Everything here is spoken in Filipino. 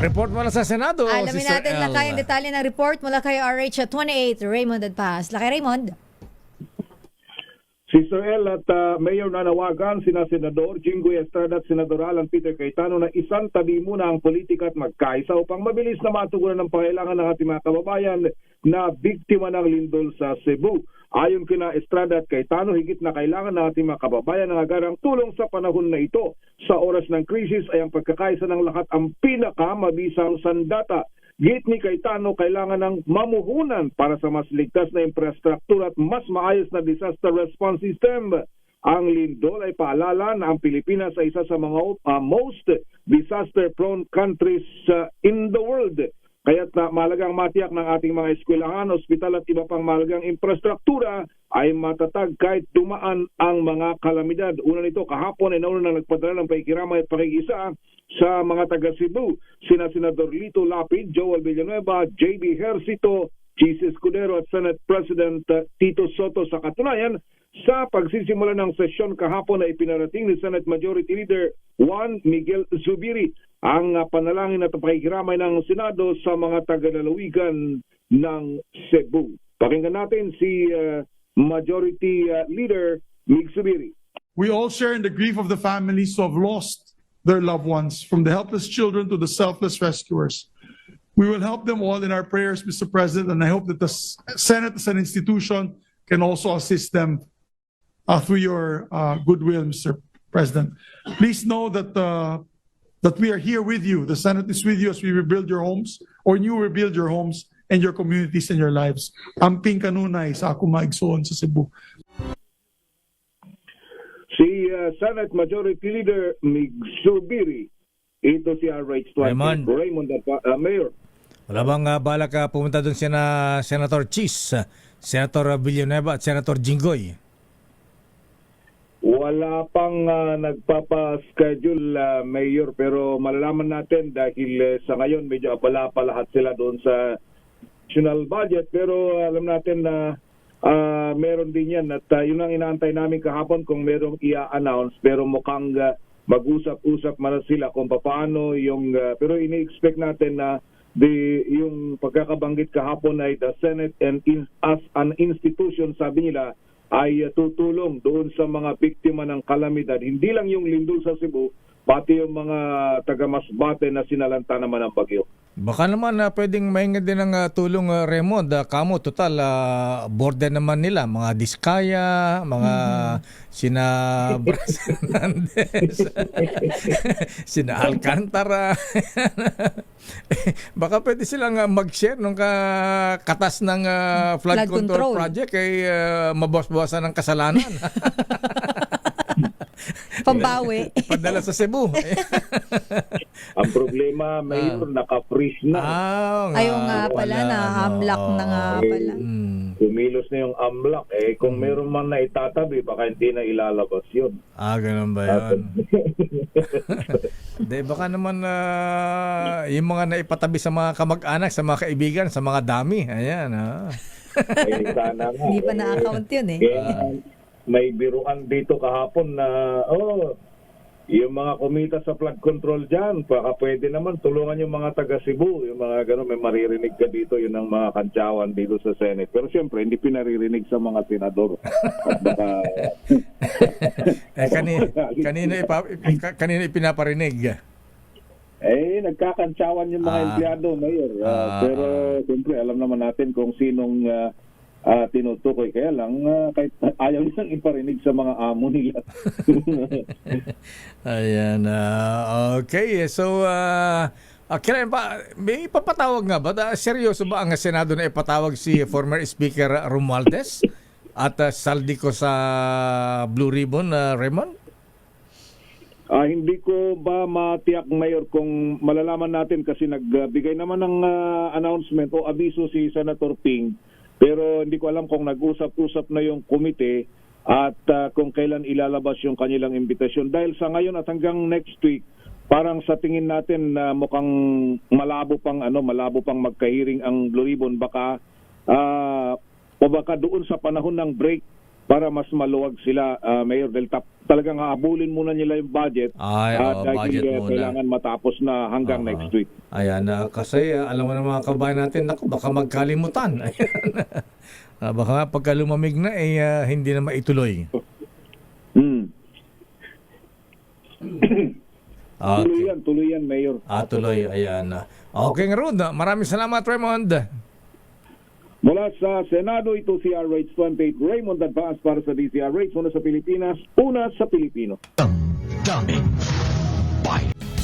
Report mula sa Senado, Alamin Sister natin El. lakay ang detalye ng report mula kay RH28 Raymond Adpas. Lakay Raymond. Sister El at ah, Mayor nanawagan sina Senador Jinggoy Estrada at Senador Alan Peter Cayetano na isang tabi muna ang politika at magkaisa upang mabilis na matugunan ng pangailangan ng ating mga kababayan na biktima ng lindol sa Cebu. Ayon kina Estrada at Cayetano, higit na kailangan ng ating mga kababayan ng agarang tulong sa panahon na ito. Sa oras ng krisis ay ang pagkakaisa ng lahat ang pinakamabisang sandata. Git ni Cayetano, kailangan ng mamuhunan para sa mas ligtas na infrastruktura at mas maayos na disaster response system. Ang lindol ay paalala na ang Pilipinas ay isa sa mga uh, most disaster-prone countries uh, in the world. Kaya't na malagang matiyak ng ating mga eskwelahan, ospital at iba pang malagang infrastruktura ay matatag kahit dumaan ang mga kalamidad. Una nito, kahapon ay nauna na nagpadala ng pakikiramay at pakikisa sa mga taga Cebu. Sina Senador Lito Lapid, Joel Villanueva, J.B. Hercito, Jesus Escudero at Senate President uh, Tito Soto sa katunayan sa pagsisimula ng sesyon kahapon ay pinarating ni Senate Majority Leader Juan Miguel Zubiri ang uh, panalangin at pakikiramay ng Senado sa mga taga-lalawigan ng Cebu. Pakinggan natin si uh, Majority uh, Leader Mig Zubiri. We all share in the grief of the families who have lost their loved ones, from the helpless children to the selfless rescuers. We will help them all in our prayers, Mr. President, and I hope that the Senate as an institution can also assist them uh, through your uh, goodwill, Mr. President. Please know that uh, that we are here with you. The Senate is with you as we rebuild your homes, or you rebuild your homes and your communities and your lives. Amping kanunay sa ako maigsoon sa Cebu. Si uh, Senate Majority Leader Mig Zubiri. Ito si RH20. Raymond. Raymond uh, Mayor. Wala bang uh, balak uh, pumunta doon si na Senator Cheese, uh, Senator Villanueva at Senator Jinggoy? Wala pang ah, nagpapa-schedule, ah, Mayor, pero malalaman natin dahil eh, sa ngayon medyo abala pa lahat sila doon sa national budget. Pero alam natin na ah, meron din yan at ah, yun ang inaantay namin kahapon kung merong i-announce pero mukhang ah, mag-usap-usap man sila kung paano yung ah, pero ini-expect natin na the yung pagkakabanggit kahapon ay the Senate and in, as an institution sabi nila ay tutulong doon sa mga biktima ng kalamidad. Hindi lang yung lindol sa Cebu, pati yung mga taga-Masbate na sinalanta naman ng bagyo. Baka naman uh, pwedeng mahinga din ng uh, tulong uh, Raymond. Uh, kamo, total, uh, border naman nila. Mga Diskaya, mga sina Bras Hernandez, sina Alcantara. Baka pwede silang uh, mag-share ng ka- katas ng uh, flood, Flood control, control. project kay uh, mabawas-bawasan ng kasalanan. Pambawi. Padala sa Cebu. Ang problema, Mayor, naka-freeze na. ah, nga Ayaw nga pala na hamlock na nga pala. Mm. Kumilos na yung amlak. Eh, kung meron man na itatabi, baka hindi na ilalabas yun. Ah, ganun ba yun? Hindi, baka naman ah, yung mga naipatabi sa mga kamag-anak, sa mga kaibigan, sa mga dami. Ayan, ah. Eh, sana nga. Hindi pa na-account yun eh. Kaya may biruan dito kahapon na, oh, yung mga kumita sa flood control dyan, baka pwede naman tulungan yung mga taga Cebu, yung mga gano'n, may maririnig ka dito, yun ang mga kantsawan dito sa Senate. Pero siyempre, hindi pinaririnig sa mga senador. Baka, Eh, kanina, kanina, ipa, ka- kanina ipinaparinig. eh, nagkakantsawan yung mga Ah. empleyado, Mayor. Ah, Ah, pero, siyempre, alam naman natin kung sinong ah, ah, tinutukoy. Kaya lang, ah, kahit ayaw nilang iparinig sa mga amo nila. Ayan, ah, okay. So, uh, kailan ba, may ipapatawag nga ba? Da, seryoso ba ang Senado na ipatawag si former Speaker Romualdez at uh, saldi ko sa Blue Ribbon, ah, Raymond? Ah, hindi ko ba matiyak mayor kung malalaman natin kasi nagbigay naman ng ah, announcement o abiso si Senator Ping pero hindi ko alam kung nag-usap-usap na yung komite at ah, kung kailan ilalabas yung kanilang imbitasyon. Dahil sa ngayon at hanggang next week parang sa tingin natin na mukhang malabo pang ano malabo pang magkahiring ang Blue Ribbon. Baka ah, o baka doon sa panahon ng break para mas maluwag sila, ah, Mayor Del Tap. Talagang haabulin muna nila yung budget Ay, oo, dahil budget muna. kailangan matapos na hanggang Oo. next week. Ayan, na kasi ah, alam mo na mga kabayan natin, naku, baka magkalimutan. Ah, baka nga pagka lumamig na, eh, ah, hindi na maituloy. Hmm. Ah, Tuloy Okay. yan, tuloy yan, Mayor. Ah, tuloy. Ayan. Okay, Rod. Maraming salamat, Raymond. Mula sa Senado, ito si RH 28 Raymond Advance para sa DCRH, una sa Pilipinas, una sa Pilipino. Daming Bite.